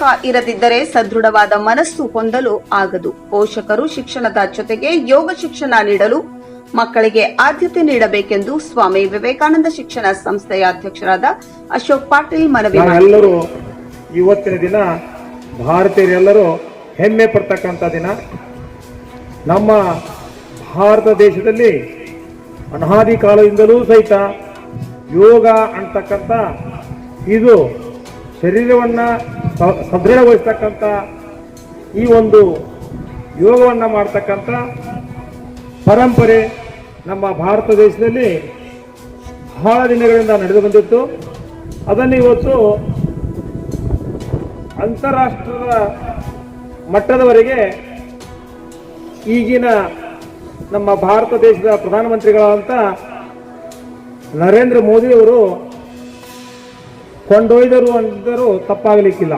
ದೇಹ ಇರದಿದ್ದರೆ ಸದೃಢವಾದ ಮನಸ್ಸು ಹೊಂದಲು ಆಗದು. ಪೋಷಕರು ಶಿಕ್ಷಣದ ಜೊತೆಗೆ ಯೋಗ ಶಿಕ್ಷಣ ನೀಡಲು ಮಕ್ಕಳಿಗೆ ಆದ್ಯತೆ ನೀಡಬೇಕೆಂದು ಸ್ವಾಮಿ ವಿವೇಕಾನಂದ ಶಿಕ್ಷಣ ಸಂಸ್ಥೆಯ ಅಧ್ಯಕ್ಷರಾದ ಅಶೋಕ್ ಪಾಟೀಲ್ ಮನವಿ ಎಲ್ಲರೂ ಇವತ್ತಿನ ದಿನ ಭಾರತೀಯರೆಲ್ಲರೂ ಹೆಮ್ಮೆ ಪಡ್ತಕ್ಕಂಥ ದಿನ. ನಮ್ಮ ಭಾರತ ದೇಶದಲ್ಲಿ ಅನಾದಿ ಕಾಲದಿಂದಲೂ ಸಹಿತ ಯೋಗ ಅಂತಕ್ಕಂಥ ಇದು ಶರೀರವನ್ನು ಸದೃಢಗೊಳಿಸ್ತಕ್ಕಂಥ ಈ ಒಂದು ಯೋಗವನ್ನು ಮಾಡ್ತಕ್ಕಂಥ ಪರಂಪರೆ ನಮ್ಮ ಭಾರತ ದೇಶದಲ್ಲಿ ಬಹಳ ದಿನಗಳಿಂದ ನಡೆದು ಬಂದಿತ್ತು. ಅದನ್ನು ಇವತ್ತು ಅಂತಾರಾಷ್ಟ್ರದ ಮಟ್ಟದವರೆಗೆ ಈಗಿನ ನಮ್ಮ ಭಾರತ ದೇಶದ ಪ್ರಧಾನಮಂತ್ರಿಗಳಾದಂಥ ನರೇಂದ್ರ ಮೋದಿಯವರು ಕೊಂಡೊಯ್ದರು ಅಂದರೂ ತಪ್ಪಾಗಲಿಕ್ಕಿಲ್ಲ.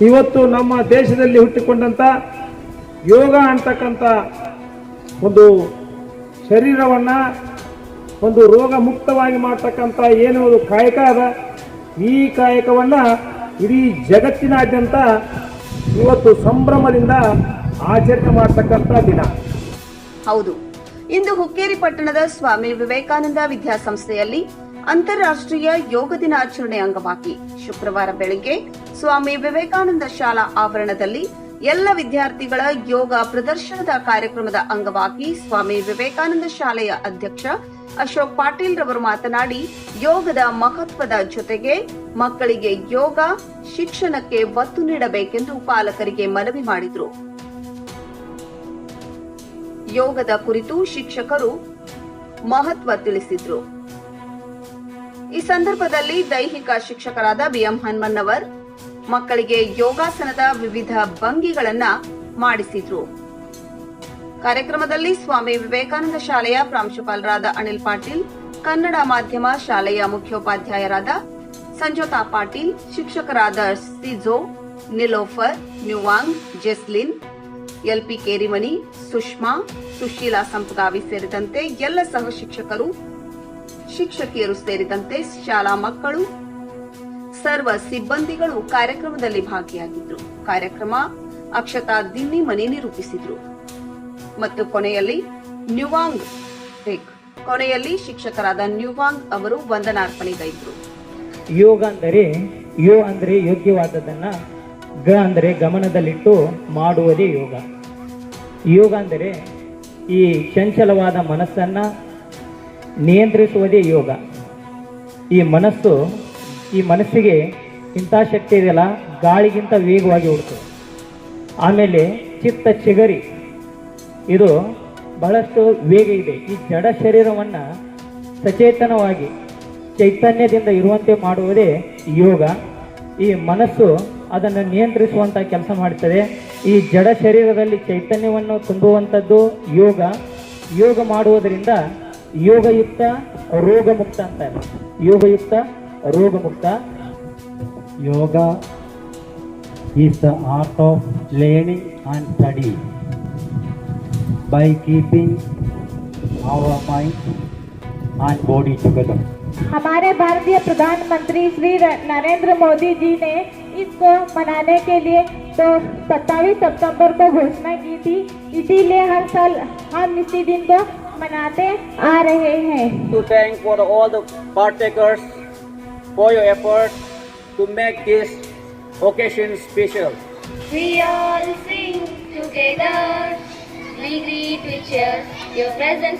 ಇವತ್ತು ನಮ್ಮ ದೇಶದಲ್ಲಿ ಹುಟ್ಟಿಕೊಂಡಂಥ ಯೋಗ ಅಂತಕ್ಕಂಥ ಒಂದು ಶರೀರವನ್ನು ಒಂದು ರೋಗ ಮುಕ್ತವಾಗಿ ಮಾಡ್ತಕ್ಕಂಥ ಏನು ಒಂದು ಕಾಯಕ ಅದ? ಈ ಕಾಯಕವನ್ನು ಇಡೀ ಜಗತ್ತಿನಾದ್ಯಂತ ಇವತ್ತು ಸಂಭ್ರಮದಿಂದ ಆಚರಣೆ ಮಾಡ್ತಕ್ಕಂಥ ದಿನ. ಹೌದು. ಇಂದು ಹುಕ್ಕೇರಿ ಪಟ್ಟಣದ ಸ್ವಾಮಿ ವಿವೇಕಾನಂದ ವಿದ್ಯಾಸಂಸ್ಥೆಯಲ್ಲಿ ಅಂತಾರಾಷ್ಟ್ರೀಯ ಯೋಗ ದಿನಾಚರಣೆ ಅಂಗವಾಗಿ ಶುಕ್ರವಾರ ಬೆಳಗ್ಗೆ ಸ್ವಾಮಿ ವಿವೇಕಾನಂದ ಶಾಲಾ ಆವರಣದಲ್ಲಿ ಎಲ್ಲ ವಿದ್ಯಾರ್ಥಿಗಳ ಯೋಗ ಪ್ರದರ್ಶನದ ಕಾರ್ಯಕ್ರಮದ ಅಂಗವಾಗಿ ಸ್ವಾಮಿ ವಿವೇಕಾನಂದ ಶಾಲೆಯ ಅಧ್ಯಕ್ಷ ಅಶೋಕ್ ಪಾಟೀಲ್ ರವರು ಮಾತನಾಡಿ, ಯೋಗದ ಮಹತ್ವದ ಜೊತೆಗೆ ಮಕ್ಕಳಿಗೆ ಯೋಗ, ಶಿಕ್ಷಣಕ್ಕೆ ಒತ್ತು ನೀಡಬೇಕೆಂದು ಪಾಲಕರಿಗೆ ಮನವಿ ಮಾಡಿದರು. ಯೋಗದ ಕುರಿತು ಶಿಕ್ಷಕರು ಮಹತ್ವ ತಿಳಿಸಿದ್ರು. ಈ ಸಂದರ್ಭದಲ್ಲಿ ದೈಹಿಕ ಶಿಕ್ಷಕರಾದ ಬಿಎಂ ಹನುಮನ್ನವರ್ ಮಕ್ಕಳಿಗೆ ಯೋಗಾಸನದ ವಿವಿಧ ಭಂಗಿಗಳನ್ನ ಮಾಡಿಸಿದ್ರು. ಕಾರ್ಯಕ್ರಮದಲ್ಲಿ ಸ್ವಾಮಿ ವಿವೇಕಾನಂದ ಶಾಲೆಯ ಪ್ರಾಂಶುಪಾಲರಾದ ಅನಿಲ್ ಪಾಟೀಲ್, ಕನ್ನಡ ಮಾಧ್ಯಮ ಶಾಲೆಯ ಮುಖ್ಯೋಪಾಧ್ಯಾಯರಾದ ಸಂಜೋತಾ ಪಾಟೀಲ್, ಶಿಕ್ಷಕರಾದ ಸಿಜೋ, ನಿಲೋಫರ್, ನ್ಯೂವಾಂಗ್, ಜೆಸ್ಲಿನ್ ಎಲ್ಪಿ ಕೇರಿಮಣಿ, ಸುಷ್ಮಾ, ಸುಶೀಲಾ ಸಂಪಗಾವಿ ಸೇರಿದಂತೆ ಎಲ್ಲ ಸಹ ಶಿಕ್ಷಕರು ಶಿಕ್ಷಕಿಯರು ಸೇರಿದಂತೆ ಶಾಲಾ ಮಕ್ಕಳು, ಸರ್ವ ಸಿಬ್ಬಂದಿಗಳು ಕಾರ್ಯಕ್ರಮದಲ್ಲಿ ಭಾಗಿಯಾಗಿದ್ರು. ಕಾರ್ಯಕ್ರಮ ಅಕ್ಷತಾ ದಿನ್ನಿ ಮನೆ ನಿರೂಪಿಸಿದ್ರು. ಮತ್ತು ಕೊನೆಯಲ್ಲಿ ನ್ಯೂವಾಂಗ್ ಕೊನೆಯಲ್ಲಿ ಶಿಕ್ಷಕರಾದ ನ್ಯೂವಾಂಗ್ ಅವರು ವಂದನಾರ್ಪಣೆಗೈದ್ರು ಯೋಗ ಅಂದರೆ ಯೋ ಅಂದರೆ ಯೋಗ್ಯವಾದದನ್ನ ಗ ಅಂದರೆ ಗಮನದಲ್ಲಿಟ್ಟು ಮಾಡುವುದೇ ಯೋಗ. ಯೋಗ ಅಂದರೆ ಈ ಚಂಚಲವಾದ ಮನಸ್ಸನ್ನು ನಿಯಂತ್ರಿಸುವುದೇ ಯೋಗ. ಈ ಮನಸ್ಸು, ಈ ಮನಸ್ಸಿಗೆ ಇಂಥ ಶಕ್ತಿ ಇದೆಯಲ್ಲ, ಗಾಳಿಗಿಂತ ವೇಗವಾಗಿ ಓಡ್ತದೆ ಆಮೇಲೆ ಚಿತ್ತ ಚಿಗರಿ. ಇದು ಬಹಳಷ್ಟು ವೇಗ ಇದೆ. ಈ ಜಡ ಶರೀರವನ್ನು ಸಚೇತನವಾಗಿ, ಚೈತನ್ಯದಿಂದ ಇರುವಂತೆ ಮಾಡುವುದೇ ಯೋಗ. ಈ ಮನಸ್ಸು ಅದನ್ನು ನಿಯಂತ್ರಿಸುವಂಥ ಕೆಲಸ ಮಾಡ್ತದೆ. ಈ ಜಡ ಶರೀರದಲ್ಲಿ ಚೈತನ್ಯವನ್ನು ತುಂಬುವಂಥದ್ದು ಯೋಗ. ಯೋಗ ಮಾಡುವುದರಿಂದ ಯೋಗಯುಕ್ತ ರೋಗಮುಕ್ತ ಅಂತಾರೆ ಯೋಗಯುಕ್ತ ರೋಗಮುಕ್ತ Yoga is the art of learning and study by keeping our mind and body together. हमारे भारतीय प्रधानमंत्री श्री र- नरेंद्र मोदी जी ने इसको मनाने के लिए तो 27 सितंबर को घोषणा की थी इसीलिए हर साल हम इसी दिन को मनाते आ रहे हैं to thank for all the partakers for your effort to make this occasion special. We all sing together. We greet with cheers. Your presence.